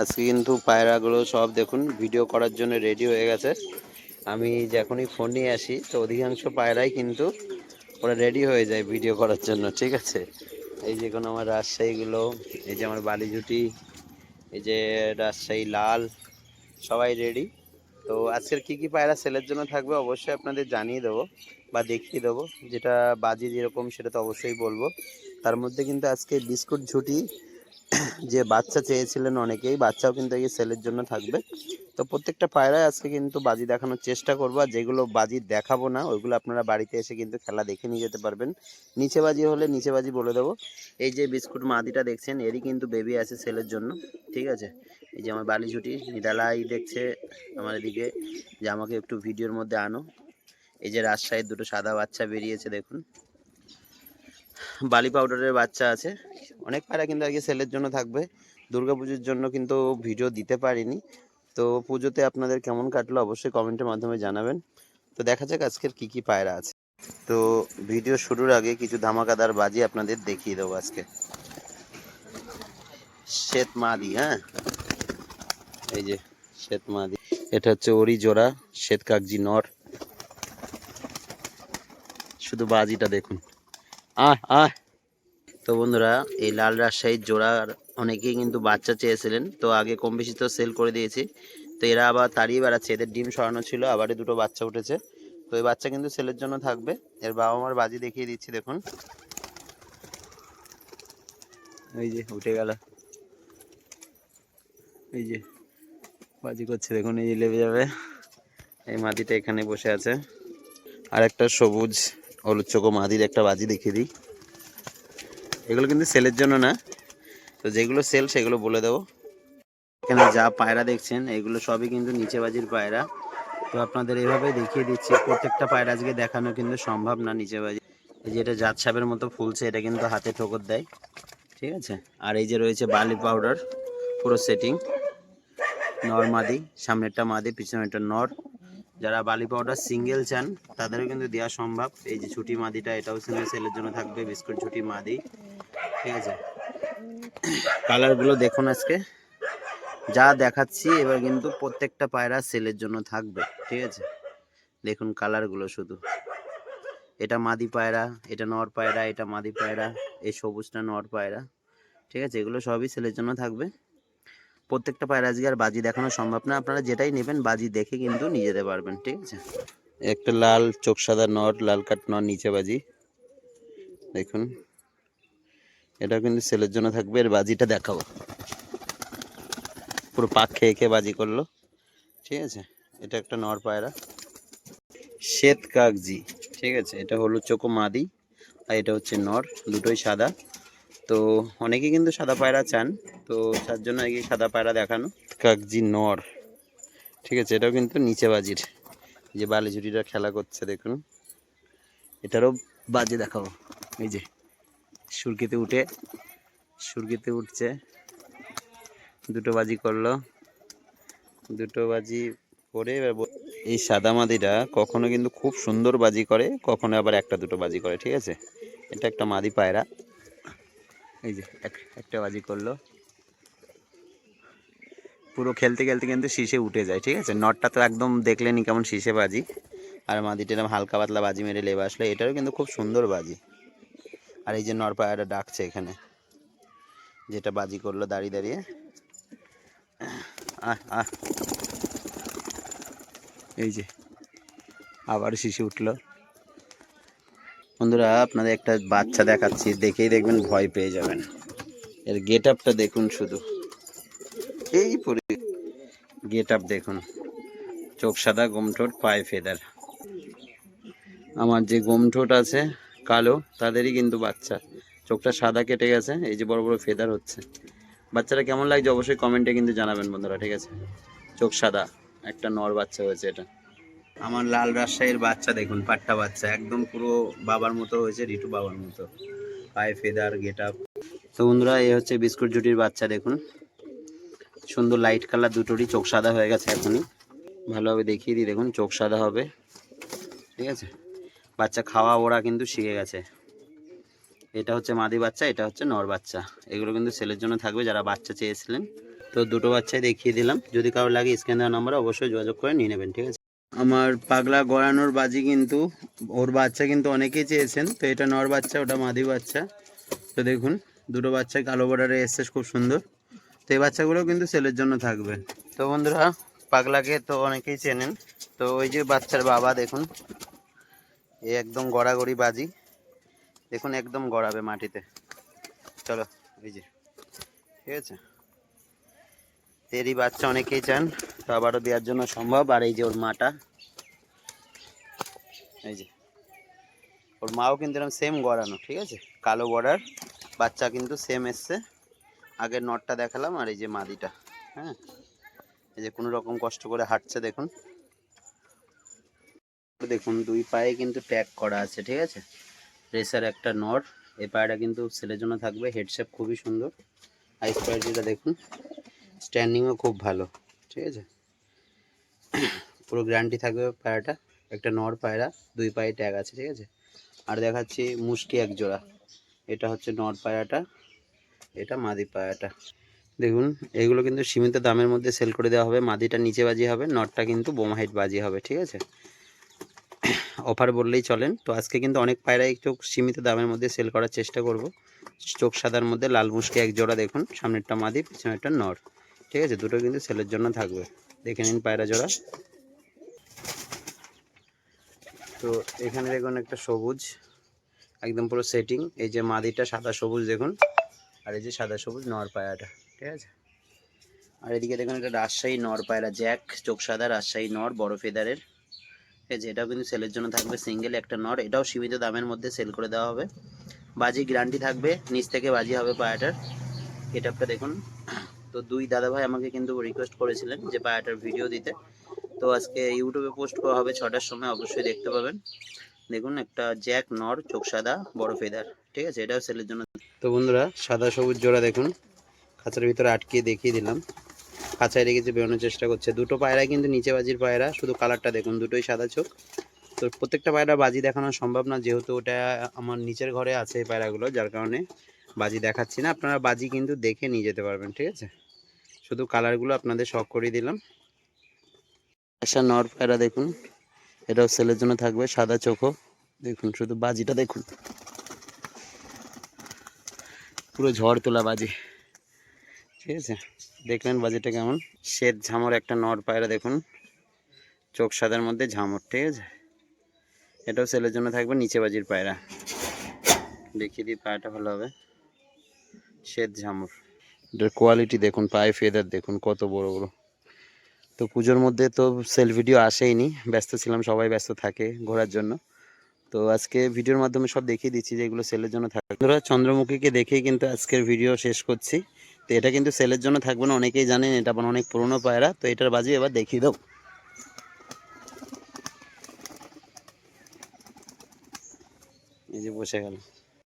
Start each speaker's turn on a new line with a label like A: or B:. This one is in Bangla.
A: আজকে কিন্তু পায়রাগুলো সব দেখুন ভিডিও করার জন্য রেডি হয়ে গেছে। আমি যখনই ফোন নিয়ে আসি, তো অধিকাংশ পায়রাই কিন্তু ওরা রেডি হয়ে যায় ভিডিও করার জন্য, ঠিক আছে? এই যে কোনো আমার রাজশাহীগুলো, এই যে আমার বালিজুটি, এই যে রাজশাহী লাল, সবাই রেডি তো আজকের কি কি পায়রা সেলের জন্য থাকবে অবশ্যই আপনাদের জানিয়ে দেবো বা দেখিয়ে দেবো। যেটা বাজি যেরকম, সেটা তো অবশ্যই বলব। তার মধ্যে কিন্তু আজকে বিস্কুট ঝুটি যে বাচ্চা চেয়েছিলেন অনেকেই, বাচ্চাও কিন্তু এই সেলের জন্য থাকবে। তো প্রত্যেকটা পায়রায় আজকে কিন্তু বাজি দেখানোর চেষ্টা করব, আর যেগুলো বাজি দেখাবো না, ওইগুলো আপনারা বাড়িতে এসে কিন্তু খেলা দেখে নিয়ে যেতে পারবেন। নিচে বাজি হলে নিচে বাজি বলে দেবো। এই যে বিস্কুট মাদিটা দেখছেন, এরই কিন্তু বেবি আছে সেলের জন্য, ঠিক আছে? এই যে আমার বালি ঝুটি নিরালাই দেখছে আমার এদিকে, যে আমাকে একটু ভিডিওর মধ্যে আনো। এই যে রাজশাহীর দুটো সাদা বাচ্চা বেরিয়েছে, দেখুন। বালি পাউডারের বাচ্চা আছে। অনেক পায়রা কিন্তু আগে সেলের জন্য থাকবে। দুর্গাপুজোর জন্য কিন্তু ভিডিও দিতে পারিনি। তো পুজোতে আপনাদের কেমন কাটলো অবশ্যই কমেন্টের মাধ্যমে জানাবেন। তো দেখা যাক আজকের কি কি পায়রা আছে। তো ভিডিও শুরুর আগে কিছু ধামাকাদার বাজি আপনাদের দেখিয়ে দেবো আজকে। শ্বেত মাদি হ্যাঁ? এই যে শ্বেত মাদি। এটা হচ্ছে ওরি জোড়া, শ্বেত কাগজি নর। শুধু বাজিটা দেখুন। আহ আহ। তো বন্ধুরা, এই লাল রাজশাহীর জোড়ার অনেকেই কিন্তু বাচ্চা চেয়েছিলেন। তো আগে কম বেশি তো সেল করে দিয়েছি। তো এরা আবার তাড়িয়ে বেড়াচ্ছে। এদের ডিম সরানো ছিল, আবারই দুটো বাচ্চা উঠেছে। তো এই বাচ্চা কিন্তু সেলের জন্য থাকবে। এর বাবা মার বাজি দেখিয়ে দিচ্ছি, দেখুন। এই যে, উঠে গেল। এই যে, বাজি করছে, দেখুন, এই লেবে যাবে। এই মাটিটা এখানে বসে আছে। আর একটা সবুজ, হলুদ চোখো মাদির একটা বাজি দেখিয়ে দিই। এগুলো কিন্তু সেলের জন্য না। তো যেগুলো সেল, সেগুলো বলে দেবো। এখানে যা পায়রা দেখছেন, এগুলো সবই কিন্তু নিচে বাজির পায়রা। তো আপনাদের এভাবে দেখিয়ে দিচ্ছি, প্রত্যেকটা পায়রা আজকে দেখানো কিন্তু সম্ভব না নিচে বাজি এই যে এটা জাত সাপের মতো ফুলছে, এটা কিন্তু হাতে ঠোকর দেয়। ঠিক আছে? আর এই যে রয়েছে বালি পাউডার, পুরো সেটিং। নর মাদি, সামনেরটা মাদি, পিছনেরটা নর। যারা বালি পাউডার সিঙ্গেল চান, তাদেরও কিন্তু দেওয়া সম্ভব। এই যে ছুটি মাদিটা, এটাও সিঙ্গেল সেলের জন্য থাকবে, বিস্কুট ছুটি মাদি। ঠিক আছে। কালারগুলো দেখুন আজকে। যা দেখাচ্ছি, এবার কিন্তু প্রত্যেকটা পায়রা সেলের জন্য থাকবে, ঠিক আছে? দেখুন কালারগুলো শুধু। এটা মাদি পায়রা, এটা নর পায়রা, এটা মাদি পায়রা, এই সবুজটা নর পায়রা, ঠিক আছে? এগুলো সবই সেলের জন্য থাকবে। প্রত্যেকটা পায়রা আজকে আর বাজি দেখানো সম্ভব না। আপনারা যেটাই নেবেন, বাজি দেখে কিন্তু নিয়ে যেতে পারবেন, ঠিক আছে? একটা লাল চোখ সাদা নর, লাল কাট নর, নিচে বাজি। দেখুন। এটাও কিন্তু সেলের জন্য থাকবে, এর বাজিটা দেখাবো। পুরো পাক খেয়ে খেয়ে বাজি করল। ঠিক আছে? এটা একটা নর পায়রা। শ্বেত কাগজি ঠিক আছে? এটা হলুদ চোখো মাদি আর এটা হচ্ছে নর, দুটোই সাদা। তো অনেকে কিন্তু সাদা পায়রা চান, তো তার জন্য এই সাদা পায়রা দেখানো। কাগজি নর। ঠিক আছে? এটাও কিন্তু নিচে বাজির। যে বালিঝুটিটা খেলা করছে, দেখুন। এটারও বাজি দেখাবো। এই যে। সুরকিতে উঠে, সুরকিতে উঠছে। দুটো বাজি করল। দুটো বাজি করে এবার এই সাদা মাদিটা কখনো কিন্তু খুব সুন্দর বাজি করে, কখনো আবার একটা দুটো বাজি করে, ঠিক আছে? এটা একটা মাদি পায়রা। এই যে, এক- একটা বাজি করল। পুরো খেলতে খেলতে কিন্তু শীষে উঠে যায়, ঠিক আছে? নটটা তো একদম দেখলেনি কেমন শীষে বাজি। আর মাদিটা হালকা পাতলা বাজি মেরে লেবে আসলে। এটারও কিন্তু খুব সুন্দর বাজি। আর এই যে নরপায়রা ডাকছে এখানে। যেটা বাজি করল দাঁড়িয়ে দাঁড়িয়ে। এই যে আবার শিশু উঠল। বন্ধুরা, আপনাদের একটা বাচ্চা দেখাচ্ছি। দেখেই দেখবেন ভয় পেয়ে যাবেন। এর গেট আপটা দেখুন শুধু। এই পরি গেট আপ দেখুন। চোখ সাদা, গোমঠোট, পায়ে ফেদার। আমার যে গোমঠোট আছে কালো তাদেরই কিন্তু বাচ্চা। চোখটা সাদা কেটে গেছে এই যে বড় বড় ফেদার হচ্ছে। বাচ্চাটা কেমন লাগছে অবশ্যই কমেন্টে কিন্তু জানাবেন বন্ধুরা ঠিক আছে? চোখ সাদা একটা নর বাচ্চা হয়েছে এটা। আমার লাল রাজশাহীর বাচ্চা দেখুন পাট্টা বাচ্চা একদম পুরো বাবার মতো হয়েছে রিটু বাবার মতো। পায়ে ফেদার গেট আপ তো বন্ধুরা এই হচ্ছে বিস্কুট জুটির বাচ্চা দেখুন। সুন্দর লাইট কালার দুটোরই চোখ সাদা হয়ে গেছে এখনই। ভালোভাবে দেখিয়ে দিই দেখুন চোখ সাদা হবে। ঠিক আছে? বাচ্চা খাওয়া ওরা কিন্তু শিখে গেছে। এটা হচ্ছে মাদি বাচ্চা, এটা হচ্ছে নর বাচ্চা। এগুলো কিন্তু সেলের জন্য থাকবে যারা বাচ্চা চেয়েছিলেন। তো দুটো বাচ্চাই দেখিয়ে দিলাম। যদি কারও লাগে স্ক্যান দেওয়া নাম্বার অবশ্যই যোগাযোগ করে নিয়ে নেবেন, ঠিক আছে? আমার পাগলা গড়ানোর বাজি কিন্তু, ওর বাচ্চা কিন্তু অনেকেই চেয়েছেন। তো এটা নর বাচ্চা, ওটা মাদি বাচ্চা। তো দেখুন, দুটো বাচ্চা কালো বর্ডারে এসছে, খুব সুন্দর। তো এই বাচ্চাগুলো কিন্তু সেলের জন্য থাকবে। তো বন্ধুরা, পাগলাকে তো অনেকেই চেনেন। তো ওই যে বাচ্চার বাবা, দেখুন একদম গড়াগড়ি বাজি। দেখুন, একদম গড়াবে মাটিতে। চলো, এই যে। ঠিক আছে? এরই বাচ্চা অনেকেই চান, তো আবারও দেওয়ার জন্য সম্ভব। আর এই যে ওর মাটা। এই যে। ওর মাও কিন্তু এরকম সেম গড়ানো, ঠিক আছে? কালো বর্ডার বাচ্চা কিন্তু সেম এসছে। আগের নটটা দেখালাম, আর এই যে মাদিটা হ্যাঁ? এই যে কোনো রকম কষ্ট করে হাঁটছে, দেখুন। দেখুন, দুই পায়ে কিন্তু ট্যাগ করা আছে, ঠিক আছে? রেসার একটা নট, এই পায়টা কিন্তু ছেলের জন্য থাকবে হেডশেপ খুবই সুন্দর। আইস পায়ের যেটা দেখুন, স্ট্যান্ডিংও খুব ভালো, ঠিক আছে? পুরো গ্যারান্টি থাকবে পায়রাটা একটা নর পায়রা, দুই পায়ে ট্যাগ আছে, ঠিক আছে? আর দেখাচ্ছি মুষ্টি এক জোড়া, এটা হচ্ছে নর পায়রাটা, এটা মাদি পায়রাটা। দেখুন, এগুলো কিন্তু সীমিত দামের মধ্যে সেল করে দেওয়া হবে, মাদিটা নিচে বাজি হবে, নটটা কিন্তু বোমা হাইট বাজি হবে, ঠিক আছে? অফার বললেই চলেন। তো আজকে কিন্তু অনেক পায়রা চোখ সীমিত দামের মধ্যে সেল করার চেষ্টা করব। চোখ সাদার মধ্যে লাল মুষ্টি এক জোড়া দেখুন, সামনেরটা মাদি, পিছনেরটা নর। ঠিক আছে, দুটো কিন্তু সেলের জন্য থাকবে। দেখে নিন পায়রা জোড়া। তো এখানে দেখুন একটা সবুজ, একদম পুরো সেটিং এই যে মাদিটা সাদা সবুজ দেখুন, আর এই যে সাদা সবুজ নর পায়রাটা। ঠিক আছে? আর এদিকে দেখুন একটা রাজশাহী নর পায়রা, জ্যাক, চোখ সাদা রাজশাহী নর, বড় ফেদারের। ঠিক আছে এটাও কিন্তু সেলের জন্য থাকবে সিঙ্গেল একটা নর এটাও সীমিত দামের মধ্যে সেল করে দেওয়া হবে। বাজি গ্যারান্টি থাকবে, নিচ থেকে বাজি হবে পায়াটার। এটাপটা দেখুন। তো দুই দাদা ভাই আমাকে কিন্তু রিকোয়েস্ট করেছিলেন যে পায়াটার ভিডিও দিতে। তো আজকে ইউটিউবে পোস্ট করা হবে ছটার সময়, অবশ্যই দেখতে পাবেন। দেখুন, একটা জ্যাক নর চোখ সাদা, বড় ফেদার ঠিক আছে? এটাও সেলের জন্য। তো বন্ধুরা, সাদা সবুজ জোড়া দেখুন। খাঁচার ভিতরে আটকিয়ে দেখিয়ে দিলাম। খাঁচায় রেখেছে, বেরোনোর চেষ্টা করছে। দুটো পায়রা কিন্তু নিচে বাজির পায়রা, শুধু কালারটা দেখুন, দুটোই সাদা চোখ। তো প্রত্যেকটা পায়রা বাজি দেখানো সম্ভব না, যেহেতু ওটা আমার নিচের ঘরে আছে এই পায়রাগুলো, যার কারণে বাজি দেখাচ্ছি না। আপনারা বাজি কিন্তু দেখে নিয়ে যেতে পারবেন, ঠিক আছে? শুধু কালারগুলো আপনাদের শখ করিয়ে দিলাম। একটা নর পায়রা দেখুন, এটাও সেলের জন্য থাকবে, সাদা চোখও। দেখুন, শুধু বাজিটা দেখুন। পুরো ঝড় তোলা বাজি, ঠিক আছে? দেখলেন বাজিটা কেমন? শ্বেত ঝামর একটা নর পায়রা দেখুন। চোখ সাদার মধ্যে ঝামর, ঠিক আছে? এটাও সেলের জন্য থাকবে নিচে বাজির পায়রা। দেখিয়ে দিই পায়রাটা ভালো হবে। শ্বেত ঝামর। এটার কোয়ালিটি দেখুন, পায়ে ফেদার দেখুন, কত বড় বড়। তো পুজোর মধ্যে তো সেল ভিডিও আসেইনি। ব্যস্ত ছিলাম, সবাই ব্যস্ত থাকে ঘোরার জন্য। তো আজকে ভিডিওর মাধ্যমে সব দেখিয়ে দিচ্ছি যে এগুলো সেলের জন্য থাকে। চন্দ্রমুখীকে দেখেই কিন্তু আজকের ভিডিও শেষ করছি। তো এটা কিন্তু সেলের জন্য থাকবে না, অনেকেই জানেন এটা আবার অনেক পুরনো পায়রা, তো এটার বাজি এবার দেখিয়ে দাও এই যে বসে গেল।